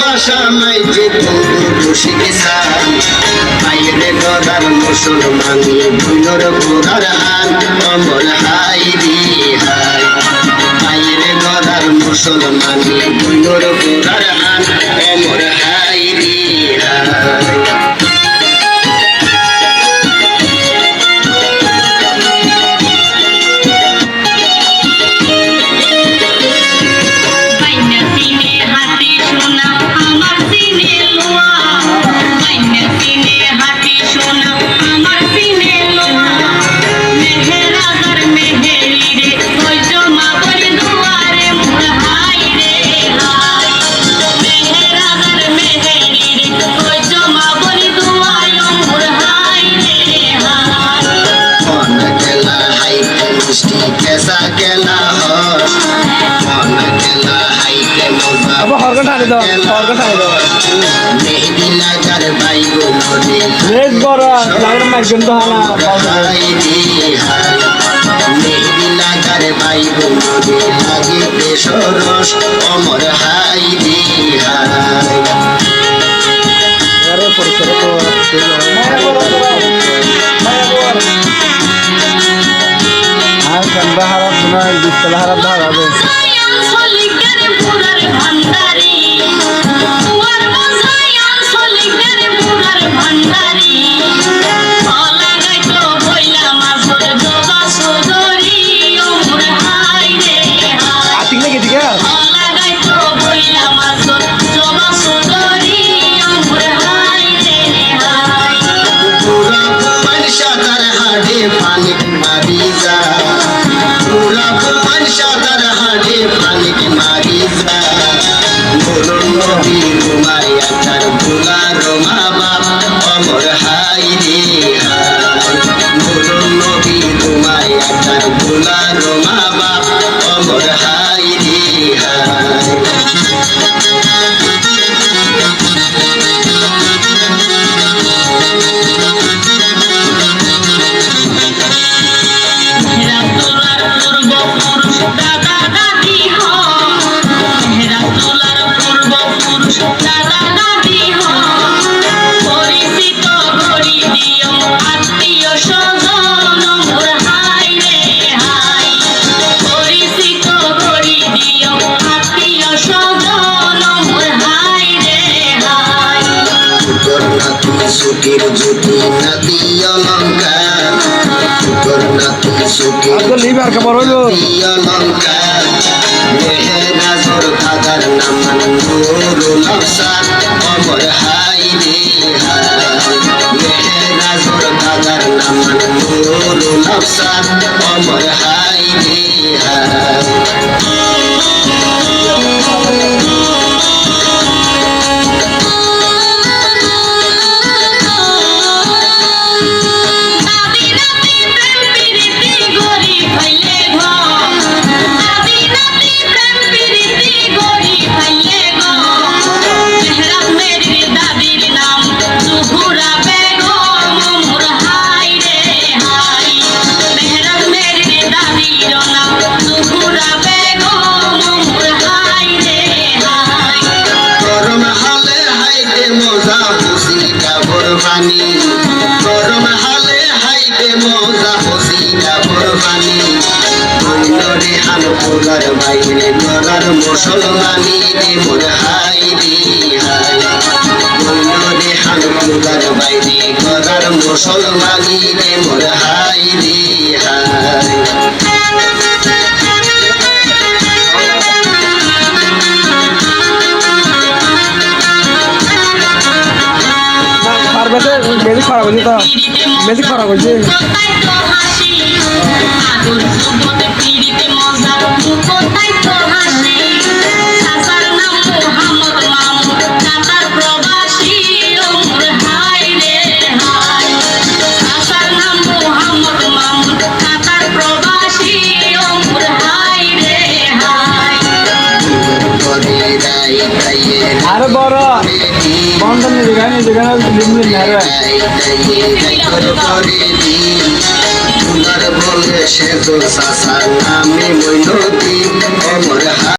ভালোবাসা নাই যে শিখেছা বাইরে গদার মুসলমান ভুলোর গোদার হান অমর হাই রে হাই বাইরে গদার মুসলমান বেশ বড় লাগার মাইক কিন্তু হানা ভাই বোনরে লাগে বেসরস অমর হাই দিহাই আর কান্দা হারা শোনা বিস্তলা হারা ধারা বেশ। তার দুলার মা বাবা সুখের জ্যোতি নাতি অলঙ্কার। তোর নাতি সুখের নাতি অলঙ্কার। মেহেরাজর খাদার নাম নুরুল আফসার। অমর হাই রে মেহেরাজর খাদার নাম নুরুল আফসার। অমর হাই বরফানি গরম হালে হাইবে মজা হসিনা বরফানি বইলরে আলো পোলার বাইরে গলার মুসলমানি রে মোর হাই রে হাই। বইলরে আলো পোলার বাইরে গলার মুসলমানি রে মোর হাই রে হাই। মেজিক খারাপ হয়েছে তো? মেজিক খারাপ হয়েছে? আরে বড় बाउंड्री दिखाने दिखाना लिमिट ना रहा তোমার বলে সে তো সাসা